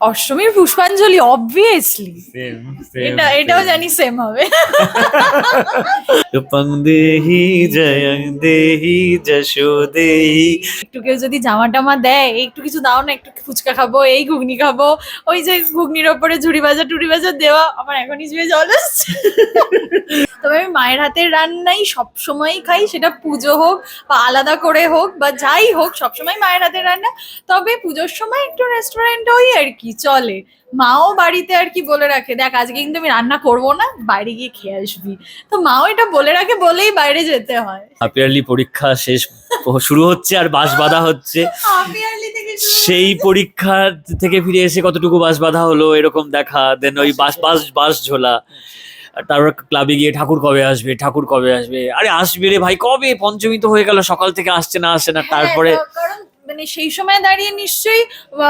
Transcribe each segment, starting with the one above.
অষ্টমীর পুষ্পাঞ্জলি অবভিয়াসলি এটা এটাও জানি সেম হবে। রূপং দেহি জয়ং দেহি যশো দেহি একটু কেউ যদি জামা টামা দেয় একটু কিছু দাও না একটু ফুচকা খাব এই ঘুগনি খাব ওই যে ঘুগনির ওপরে ঝুড়ি ভাজা টুড়ি ভাজা দেওয়া আমার এখনই জিভে জল আসছে। তবে আমি মায়ের হাতের রান্নাই সব সময়ই খাই সেটা পুজো হোক বা আলাদা করে হোক বা যাই হোক সবসময় মায়ের হাতের রান্না। তবে পুজোর সময় একটু রেস্টুরেন্ট ওই আর কি চলে। মাও বাড়িতে আর কি বলে রাখে দেখ আজকে কিন্তু আমি রান্না করব না বাইরে গিয়ে খেয়ে আসবি। তো মাও এটা বলে রাখে বলেই বাইরে যেতে হয়। হাফ ইয়ারলি পরীক্ষা শেষ শুরু হচ্ছে আর বাস বাঁধা হচ্ছে। সেই পরীক্ষা থেকে ফিরে এসে কতটুকু বাস বাঁধা হলো এরকম দেখা দেন ওই বাস বাস বাস ঝোলা। তারপর ক্লাবে গিয়ে ঠাকুর কবে আসবে ঠাকুর কবে আসবে? আরে আসবে রে ভাই কবে? পঞ্চমী তো হয়ে গেল সকাল থেকে আসছে না আসছে না তারপরে হ্যাঁ, মানে সেই সময় দাঁড়িয়ে নিশ্চয়ই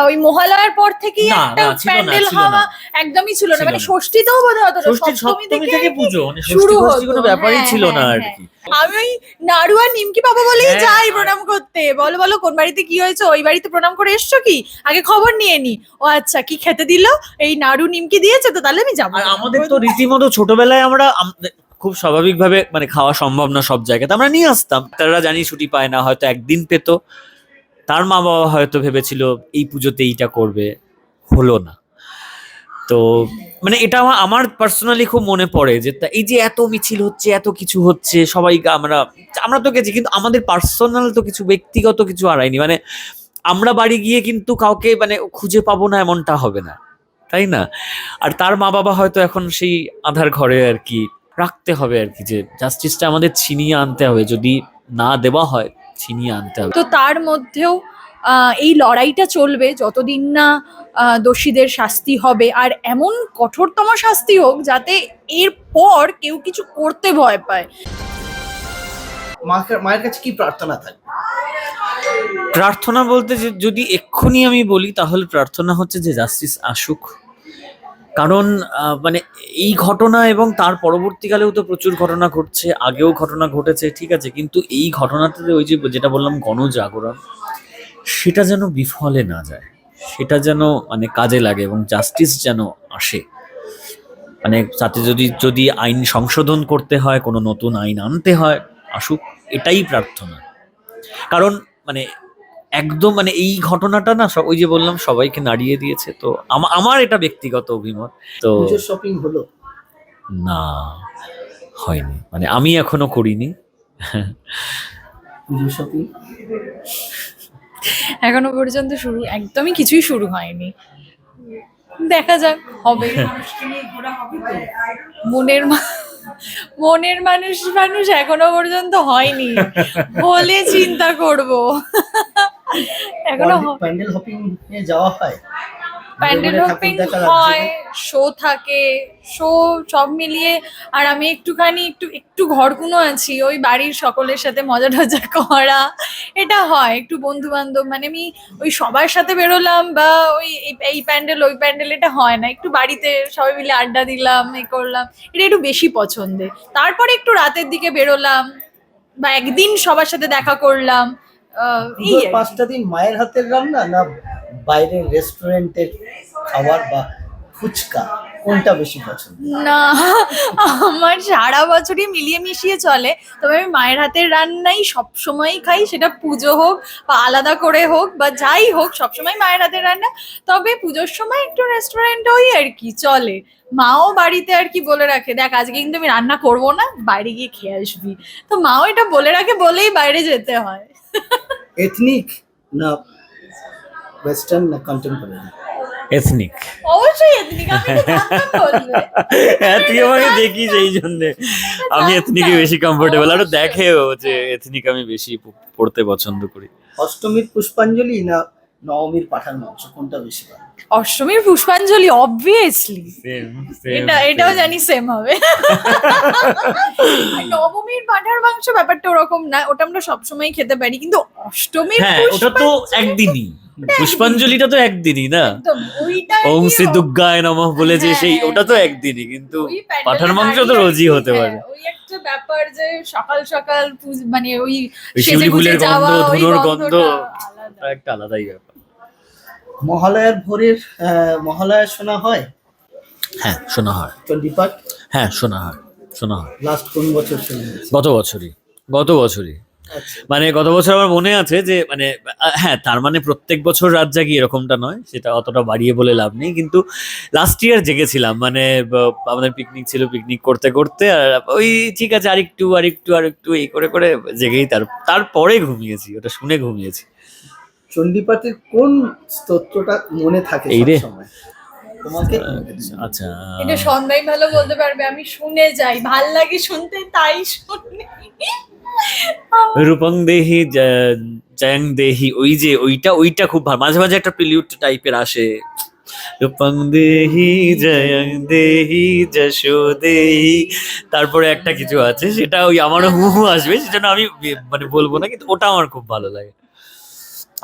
ওই মহালয়ার পর থেকেই না, একটা না, ছিল না, প্যান্ডেল হওয়া একদমই ছিল না। মানে ষষ্ঠীতেও বোধ হতো ষষ্ঠী থেকে থেকে পুজো মানে শুরু কোনো ব্যাপারই হ্যাঁ, ছিল না হ্যাঁ, আর। কি। আমি ওই নাড়ু আর নিমকি পাবো বলেই হ্যাঁ, যাই। প্রণাম করতে। বলো বলো কোন বাড়িতে কি হয়েছে? ওই বাড়িতে প্রণাম করে এসছো কি? আগে খবর নিয়ে নি। ও আচ্ছা কি খেতে দিলো? এই নাড়ু নিমকি দিয়েছে তো তাহলে আমি যাব। আর আমাদের তো রীতিমতো ছোটবেলায় আমরা আম- খুব স্বাভাবিকভাবে মানে খাওয়া সম্ভব না সব জায়গাতে। আমরা নিয়ে আসতাম। তারা জানি ছুটি পায় না হয়তো একদিন পেতো। তার মা বাবা হয়তো ভেবেছিল এই পুজোতে এইটা করবে। হলো না। তো মানে এটা আমার পার্সোনালি খুব মনে পড়ে যে এই যে এত মিছিল হচ্ছে, এত কিছু হচ্ছে, সবাই আমরা আমরা তো গেছি, কিন্তু আমাদের পার্সোনাল তো কিছু, ব্যক্তিগত কিছু হারায়নি। মানে আমরা বাড়ি গিয়ে কিন্তু কাউকে মানে খুঁজে পাবো না এমনটা হবে না, তাই না? আর তার মা বাবা হয়তো এখন সেই আধার ঘরে আর কি রাখতে হবে আর কি, যে জাস্টিসটা আমাদের ছিনিয়ে আনতে হবে, যদি না দেওয়া হয়, ছিনিয়ে আনতে হবে। তো তার মধ্যেও এই লড়াইটা চলবে যতদিন না দোষীদের শাস্তি হবে। আর এমন কঠোরতম শাস্তি হোক যাতে এরপর কেউ কিছু করতে ভয় পায়। মায়ের কাছে কি প্রার্থনা থাকবে? প্রার্থনা বলতে যে যদি এক্ষুনি আমি বলি তাহলে প্রার্থনা হচ্ছে যে জাস্টিস আসুক। কারণ মানে এই ঘটনা এবং তার পরবর্তীকালেও তো প্রচুর ঘটনা ঘটছে আগেও ঘটনা ঘটেছে ঠিক আছে? কিন্তু এই ঘটনাতে ওই যে যেটা বললাম গণজাগরণ। সেটা যেন বিফলে না যায় সেটা যেন মানে কাজে লাগে এবং জাস্টিস যেন আসে। মানে তাতে যদি যদি আইন সংশোধন করতে হয় কোনো নতুন আইন আনতে হয় আসুক এটাই প্রার্থনা। কারণ মানে একদম মানে এই ঘটনাটা না ওই যে বললাম সবাইকে নাড়িয়ে দিয়েছে তো আমা- আমার এটা ব্যক্তিগত অভিমত তো শপিং হলো? না হয়নি। মানে আমি এখনও করিনি। শপিং এখনও পর্যন্ত শুরু একদমই কিছুই শুরু হয়নি। দেখা যাক হবে। মনের মা- মনের মানুষ মানুষ এখনও পর্যন্ত হয়নি। বলে চিন্তা করব। এখনও প্যান্ডেল হপিং যাওয়া হয়? প্যান্ডেল হপিং হয় শো থাকে শো সব মিলিয়ে আর আমি একটুখানি একটু একটু ঘরকুনো আছি ওই বাড়ির সকলের সাথে মজা টজা করা এটা হয় একটু বন্ধু বান্ধব মানে আমি ওই সবার সাথে বেরোলাম বা ওই এই- প্যান্ডেল ওই প্যান্ডেল এটা হয় না একটু বাড়িতে সবাই মিলে আড্ডা দিলাম এ করলাম এটা একটু বেশি পছন্দের তারপরে একটু রাতের দিকে বেরোলাম বা একদিন সবার সাথে দেখা করলাম আহ, এই। পাঁচটা দিন মায়ের হাতের রান্না না বাইরের রেস্টুরেন্টের খাবার বা ফুচকা কোনটা বেশি পছন্দ? না আমার সারা বছরই মিলিয়ে মিশিয়ে চলে। তবে আমি মায়ের হাতের রান্নাই সব সময়ই খাই সেটা পুজো হোক বা আলাদা করে হোক বা যাই হোক সবসময় মায়ের হাতের রান্না। তবে পুজোর সময় একটু রেস্টুরেন্ট ওই আর কি চলে। মাও বাড়িতে আর কি বলে রাখে দেখ আজকে কিন্তু আমি রান্না করব না বাইরে গিয়ে খেয়ে আসবি। তো মাও এটা বলে রাখে বলেই বাইরে যেতে হয়। এথনিক না ওয়েস্টার্ন না কন্টেম্পোরারি এথনিক অবশ্যই আমি জানতাম হ্যাঁ তুই আমাকে দেখিস এই জন্য। আমি এথনিকে বেশি কমফোর্টেবল আরও দেখেও যে এথনিক আমি বেশি পড়তে পছন্দ করি। অষ্টমীর পুষ্পাঞ্জলি না নবমীর পাঠার মাংস কোনটা বেশি ভালো? অষ্টমীর পুষ্পাঞ্জলি অবভিয়াসলি এটা এটাও জানি সেম হবে। নবমীর পাঠার মাংস ব্যাপারটা ওরকম না ওটা আমরা সবসময় খেতে পারি। কিন্তু অষ্টমীর হ্যাঁ ওটা তো একদিনই। পুষ্পাঞ্জলিটা তো একদিনই না? ওম শ্রী? দুর্গায় নমঃ বলে যে হ্যাঁ, সেই হ্যাঁ, ওটা তো হ্যাঁ। একদিনই কিন্তু পাঠার মাংস তো রোজই হতে পারে। ওই একটা ব্যাপার যে সকাল সকাল মানে ওই ওই শিউলি ফুলের গন্ধ ধুনোর গন্ধ একটা আলাদাই ব্যাপার। মহালয়ার ভোরের মহালয়া শোনা হয়? হ্যাঁ শোনা হয়। চণ্ডীপাঠ হ্যাঁ শোনা হয় শোনা হয়। লাস্ট কোন বছর শুনে গত বছরই গত বছরই। মানে গত বছর আমার মনে আছে যে মানে হ্যাঁ তার মানে প্রত্যেক বছর রাত জাগি এরকমটা নয় সেটা অতটা বাড়িয়ে বলে লাভ নেই কিন্তু লাস্ট ইয়ার জেগেছিলাম মানে আমাদের পিকনিক ছিল পিকনিক করতে করতে আর ওই ঠিক আছে আরেকটু আরেকটু আরেকটু এই করে করে জেগেই তার তারপরে ঘুমিয়েছি ওটা শুনে ঘুমিয়েছি। চণ্ডীপাঠের কোন স্তোত্রটা মনে থাকে এই রে। তোমাকে? আচ্ছা। এটা সন্ধ্যায় ভালো বলতে পারবে আমি শুনে যাই ভালো লাগে শুনতে তাই শুনি। রূপং দেহি জয়ং দেহি ওই যে ওইটা ওইটা খুব ভালো। মাঝে মাঝে একটা প্রিলিউড টাইপের আসে। রূপং দেহি জয়ং দেহি যশো দেহি তারপরে একটা কিছু আছে সেটা ওই আমারও হু হু আসবে সেজন্য আমি মানে বলব না কিন্তু ওটা আমার খুব ভালো লাগে।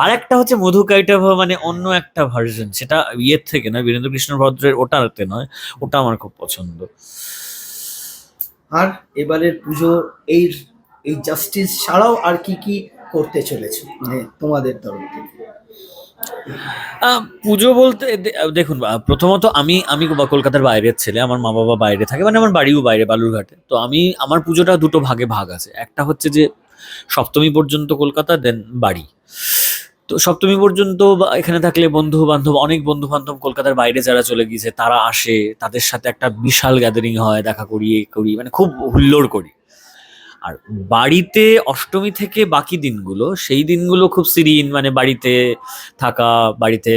আর একটা হচ্ছে মধু কাইটাভ মানে অন্য একটা ভার্জন সেটা ইয়ের থেকে নয় বীরেন্দ্র কৃষ্ণ ভদ্রের ওটাতে নয় ওটা আমার খুব পছন্দ। আর এবারের পুজো এই এই জাস্টিস ছাড়াও আর কি কি করতে চলেছে? মানে তোমাদের তরফ থেকে। পুজো বলতে দেখুন প্রথমত আমি আমি কলকাতার বাইরের ছেলে, আমার মা বাবা বাইরে থাকে মানে আমার বাড়িও বাইরে, বালুরঘাটে। তো আমি, আমার পুজোটা দুটো ভাগে ভাগ আছে। একটা হচ্ছে যে সপ্তমী পর্যন্ত কলকাতা দেন বাড়ি। তো সপ্তমী পর্যন্ত এখানে থাকলে বন্ধু বান্ধব অনেক বন্ধু বান্ধব কলকাতার বাইরে যারা চলে গিয়েছে, তারা আসে, তাদের সাথে একটা বিশাল গ্যাদারিং হয়, দেখা করি করি মানে খুব হুল্লোড় করি। আর বাড়িতে অষ্টমী থেকে বাকি দিনগুলো সেই দিনগুলো খুব সিরিন মানে বাড়িতে থাকা বাড়িতে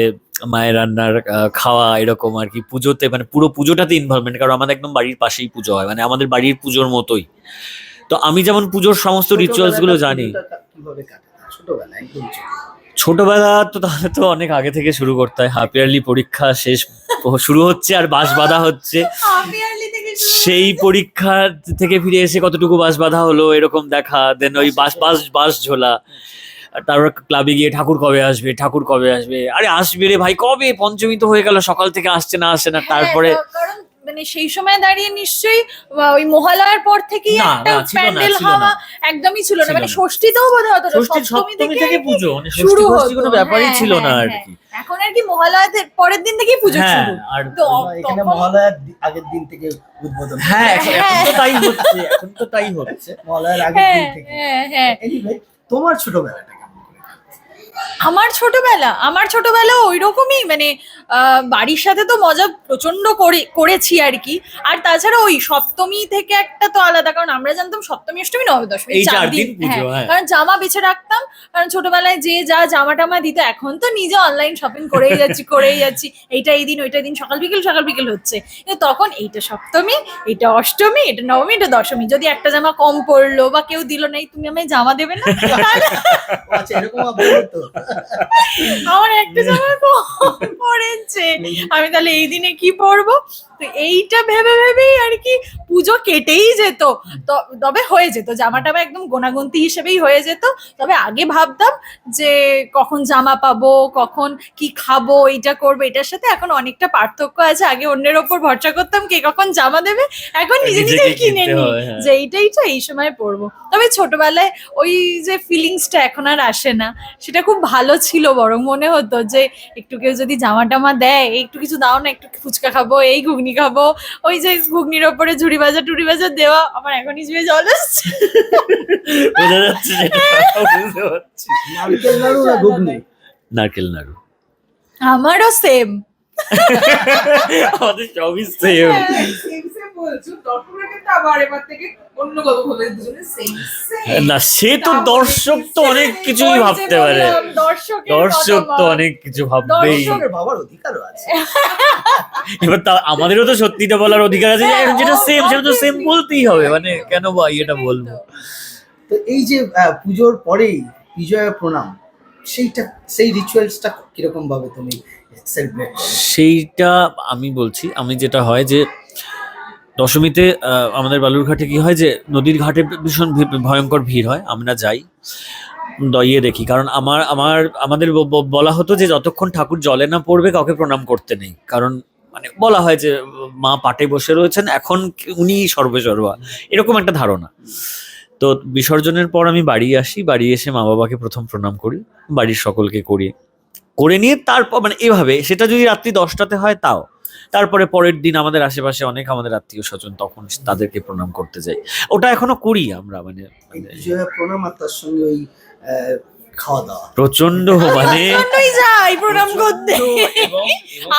মায়ের রান্নার খাওয়া এরকম আর কি পুজোতে মানে পুরো পুজোটাতে ইনভলভমেন্ট কারণ আমাদের একদম বাড়ির পাশেই পুজো হয় মানে আমাদের বাড়ির পুজোর মতোই। তো আমি যেমন পুজোর সমস্ত রিচুয়ালসগুলো জানি। ছোটবেলা তো তাহলে তো অনেক আগে থেকে শুরু করতে হয় হাফ ইয়ারলি পরীক্ষা শেষ শুরু হচ্ছে আর বাঁশ বাঁধা হচ্ছে। সেই পরীক্ষা থেকে ফিরে এসে কতটুকু বাস বাঁধা হলো এরকম দেখা দেন ওই বাস বাস বাঁশ ঝোলা। তারপর ক্লাবে গিয়ে ঠাকুর কবে আসবে ঠাকুর কবে আসবে? আরে আসবে রে ভাই কবে? পঞ্চমী তো হয়ে গেল সকাল থেকে আসছে না আসছে না তারপরে হ্যাঁ, মানে সেই সময় দাঁড়িয়ে নিশ্চয়ই ওই মহালয়ার পর থেকেই একটা না, ছিল না, প্যান্ডেল ছিল হওয়া না। একদমই ছিল না মানে ষষ্ঠীতেও বোধ হতো ষষ্ঠী থেকে পুজো মানে শুরু কোনো ব্যাপারই হ্যাঁ, ছিল না হ্যাঁ, আর। কি। এখন মহালয়া কি মহালয়াতে পরের দিন থেকেই পুজো হ্যাঁ শুরু? আর তো এখানে তখন- মহালয়ার আগের দিন থেকে উদ্বোধন। হ্যাঁ এখন এখন তো তাই হচ্ছে এখন তো তাই হচ্ছে। হচ্ছে মহালয়ার আগের হ্যাঁ দিন থেকে। হ্যাঁ হ্যাঁ। তোমার ছোটবেলাটা? আমার ছোটবেলা আমার ছোটবেলা ওই রকমই মানে বাড়ির সাথে তো মজা প্রচণ্ড করে করেছি আর কি। আর তাছাড়া ওই সপ্তমী থেকে একটা তো আলাদা কারণ আমরা জানতাম সপ্তমী অষ্টমী নবমী দশমী চার দিন। হ্যাঁ। কারণ জামা বেছে রাখতাম কারণ ছোটবেলায় যে যা জামা টামা দিত এখন তো নিজে অনলাইন শপিং করেই যাচ্ছি করেই যাচ্ছি এইটা এই দিন ওইটা দিন সকাল বিকেল সকাল বিকেল হচ্ছে। কিন্তু তখন এইটা সপ্তমী এটা অষ্টমী এটা নবমী এটা দশমী। যদি একটা জামা কম পড়ল বা কেউ দিল না "এই তুমি আমায় জামা দেবে না? আচ্ছা আমার একটা জামা কম পড়েছে আমি তাহলে এই দিনে কি পরবো? তো এইটা ভেবে ভেবেই আর কি পুজো কেটেই যেত। তবে হয়ে যেত। জামাটা একদম গোনাগুন্তি হিসেবেই হয়ে যেত। তবে আগে ভাবতাম যে কখন জামা পাবো কখন কি খাব এইটা করব এটার সাথে এখন অনেকটা পার্থক্য আছে। আগে অন্যের ওপর ভরসা করতাম কে কখন জামা দেবে এখন নিজে নিজে কিনে হয়, হ্যাঁ। যে এইটাই তো এই সময় পরবো। তবে ছোটবেলায় ওই যে ফিলিংসটা এখন আর আসে না। সেটা খুব ভালো ছিল বরং মনে হতো যে একটু কেউ যদি জামা টামা দেয় একটু কিছু দাও না একটু ফুচকা খাব এই ঘুগনি খাব। ওই যে ঘুগনির ওপরে ঝুড়ি বাজার টুড়ি বাজার দেওয়া আমার এখনই জিভে জল আসছে। বোঝা যাচ্ছে নারকেল নাড়ু না ঘুগনি? নারকেল নাড়ু। আমারও সেম আমাদের সবই সেম বলছো দর্শকরা কিন্তু আবার এবার থেকে অন্য দুজনে সেম সেম না সে তো দর্শক তো অনেক কিছুই ভাবতে পারে। দর্শক তো অনেক কিছু ভাববেই। ভাবার অধিকারও আছে। এবার তা আমাদেরও তো সত্যিটা বলার অধিকার আছে হ্যাঁ, যেটা সেম সেটা তো সেম বলতেই হবে মানে কেন বা এটা বলব? তো এই যে পুজোর পরেই বিজয়া প্রণাম সেইটা সেই রিচুয়ালসটা কীরকম ভাবে তুমি সেলিব্রেট সেইটা আমি বলছি আমি যেটা হয় যে দশমীতে আমাদের বালুরঘাটে কি হয় যে, নদীর ঘাটে ভীষণ ভয়ঙ্কর ভিড় হয়, আমরা যাই দইয়ে দেখি। কারণ আমার আমার, আমাদের বলা হতো যে, যতক্ষণ ঠাকুর জলে না পড়বে, কাউকে প্রণাম করতে নেই। কারণ মানে বলা হয় যে, মা পাটে বসে রয়েছেন, এখন উনি সর্বেসর্বা এরকম একটা ধারণা। তো বিসর্জনের পর আমি বাড়ি আসি, বাড়ি এসে মা বাবাকে প্রথম প্রণাম করি, বাড়ির সকলকে করি। করে নিয়ে তারপর মানে এভাবে, সেটা যদি রাত্রি দশটাতে হয়, তাও। তারপরে পরের দিন আমাদের আশেপাশে অনেক আমাদের আত্মীয় স্বজন তখন তাদেরকে প্রণাম করতে যাই ওটা এখনও করি আমরা মানে প্রণাম আর তার সঙ্গে ওই খাওয়া দাওয়া প্রচণ্ড মানে যাই প্রণাম করতে।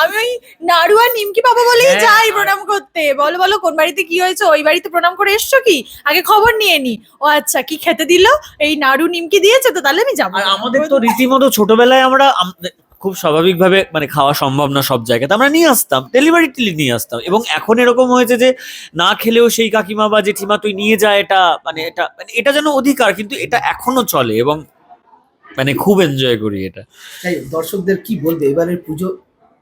আমি ওই নাড়ু আর নিমকি পাবো বলেই হ্যাঁ। যাই প্রণাম করতে। বলো বলো কোন বাড়িতে কি হয়েছে? ওই বাড়িতে প্রণাম করে এসছো কি? আগে খবর নিয়ে নি। ও আচ্ছা কি খেতে দিল? এই নাড়ু নিমকি দিয়েছে তো তাহলে আমি যাব। আমাদের তো রীতিমতো ছোটবেলায় আমরা আম- খুব স্বাভাবিকভাবে মানে খাওয়া সম্ভব না সব জায়গাতে। আমরা নিয়ে আসতাম ডেলিভারি টিলি নিয়ে আসতাম এবং এখন এরকম হয়েছে যে না খেলেও সেই কাকিমা বা জেঠিমা তুই নিয়ে যা এটা মানে এটা মানে এটা যেন অধিকার কিন্তু এটা এখনও চলে এবং মানে খুব এনজয় করি এটা। তাই দর্শকদের কি বলবে? এবারের পুজোর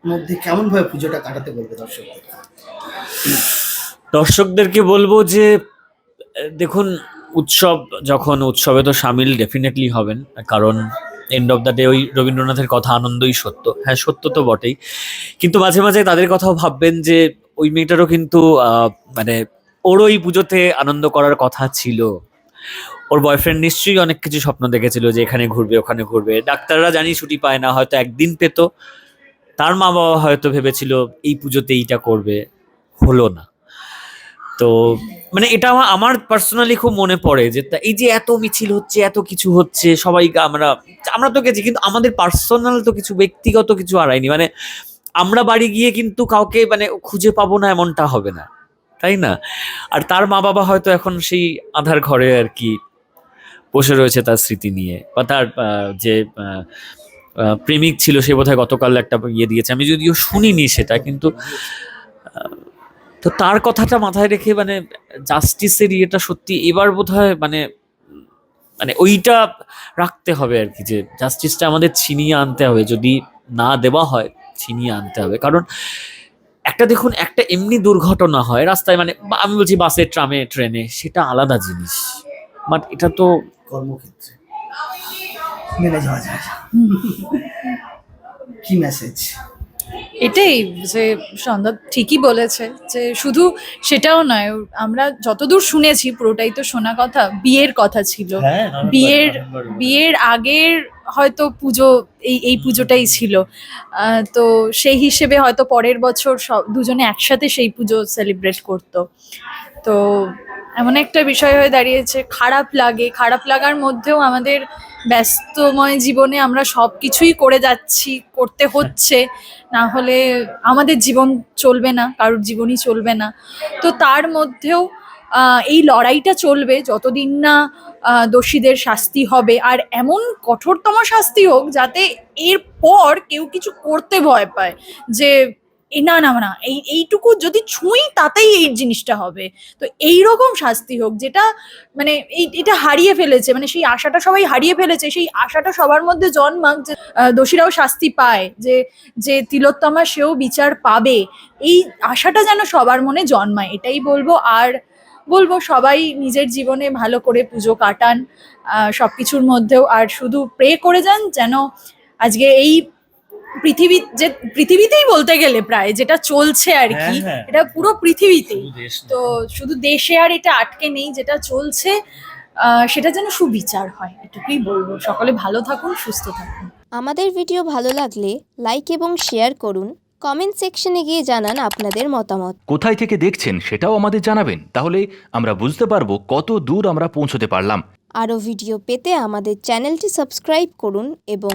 মধ্যে কেমন ভাবে পুজোটা কাটাতে বলবে দর্শকদের দর্শকদেরকে বলব যে দেখুন উৎসব যখন উৎসবে তো সামিল ডেফিনেটলি হবেন কারণ এন্ড অফ দ্য ডে ওই রবীন্দ্রনাথের কথা আনন্দই সত্য। হ্যাঁ সত্য তো বটেই। কিন্তু মাঝে মাঝে তাদের কথাও ভাববেন যে ওই মেয়েটারও কিন্তু মানে ওর ওই পুজোতে আনন্দ করার কথা ছিল। ওর বয়ফ্রেন্ড নিশ্চয়ই অনেক কিছু স্বপ্ন দেখেছিল যে এখানে ঘুরবে, ওখানে ঘুরবে। ডাক্তাররা জানি ছুটি পায় না, হয়তো একদিন পেতো। তার মা বাবা হয়তো ভেবেছিল এই পুজোতে এইটা করবে। হলো না। তো মানে এটা আমার- পার্সোনালি খুব মনে পড়ে যে এই যে এত মিছিল হচ্ছে, এত কিছু হচ্ছে, সবাই আমরা আমরা তো গেছি, কিন্তু আমাদের পার্সোনাল তো কিছু, ব্যক্তিগত কিছু হারায়নি। মানে আমরা বাড়ি গিয়ে কিন্তু কাউকে মানে খুঁজে পাবো না এমনটা হবে না, তাই না? আর তার মা বাবা হয়তো এখন সেই আধার ঘরে আর কি বসে রয়েছে তার স্মৃতি নিয়ে, বা তার যে প্রেমিক ছিল সে বোধহয় গতকাল একটা ইয়ে দিয়েছে। আমি যদিও শুনিনি সেটা, কিন্তু তো তার কথাটা মাথায় রেখে মানে জাস্টিসের ইয়েটা সত্যি এবার বোধহয় মানে মানে ওইটা রাখতে হবে আর কি যে জাস্টিসটা আমাদের ছিনিয়ে আনতে হবে। যদি না দেওয়া হয় ছিনিয়ে আনতে হবে। কারণ একটা দেখুন একটা এমনি দুর্ঘটনা হয় রাস্তায় মানে আমি বলছি বাসে ট্রামে ট্রেনে সেটা আলাদা জিনিস। বাট এটা তো কর্মক্ষেত্রে। মেনে যাওয়া যায়। কি মেসেজ এটাই যে সন্ধ্যা ঠিকই বলেছে যে শুধু সেটাও নয় আমরা যতদূর শুনেছি পুরোটাই তো শোনা কথা বিয়ের কথা ছিল। বিয়ের বিয়ের আগের হয়তো পুজো এই এই পুজোটাই ছিল। তো সেই হিসেবে হয়তো পরের বছর সব দুজনে একসাথে সেই পুজো সেলিব্রেট করতো। তো এমন একটা বিষয় হয়ে দাঁড়িয়েছে খারাপ লাগে। খারাপ লাগার মধ্যেও আমাদের ব্যস্তময় জীবনে আমরা সব কিছুই করে যাচ্ছি করতে হচ্ছে। না হলে আমাদের জীবন চলবে না, কারোর জীবনই চলবে না। তো তার মধ্যেও এই লড়াইটা চলবে যতদিন না দোষীদের শাস্তি হবে। আর এমন কঠোরতম শাস্তি হোক যাতে এরপর কেউ কিছু করতে ভয় পায় যে এ, না না না, এই, এইটুকু যদি ছুঁই তাতেই এই জিনিসটা হবে। তো এই রকম শাস্তি হোক, যেটা মানে এই, এটা হারিয়ে ফেলেছে মানে সেই আশাটা সবাই হারিয়ে ফেলেছে, সেই আশাটা সবার মধ্যে জন্মাক যে দোষীরাও শাস্তি পায়, যে যে তিলোত্তমা সেও বিচার পাবে, এই আশাটা যেন সবার মনে জন্মায়, এটাই বলব। আর বলব, সবাই নিজের জীবনে ভালো করে পুজো কাটান সব কিছুর মধ্যেও, আর শুধু প্রে করে যান, যেন আজকে এই পৃথিবী যে পৃথিবীতেই বলতে গেলে প্রায় যেটা চলছে আর কি হ্যাঁ, হ্যাঁ। এটা পুরো পৃথিবীতেই। তো তো শুধু দেশে আর এটা আটকে নেই যেটা চলছে সেটা যেন সুবিচার হয় এটুকুই বলব। সকলে ভালো থাকুন সুস্থ থাকুন। আমাদের ভিডিও ভালো লাগলে লাইক এবং শেয়ার করুন। কমেন্ট সেকশনে গিয়ে জানান আপনাদের মতামত। কোথায় থেকে দেখছেন সেটাও আমাদের জানাবেন তাহলে আমরা বুঝতে পারব কত দূর আমরা পৌঁছতে পারলাম। আরও ভিডিও পেতে আমাদের চ্যানেলটি সাবস্ক্রাইব করুন এবং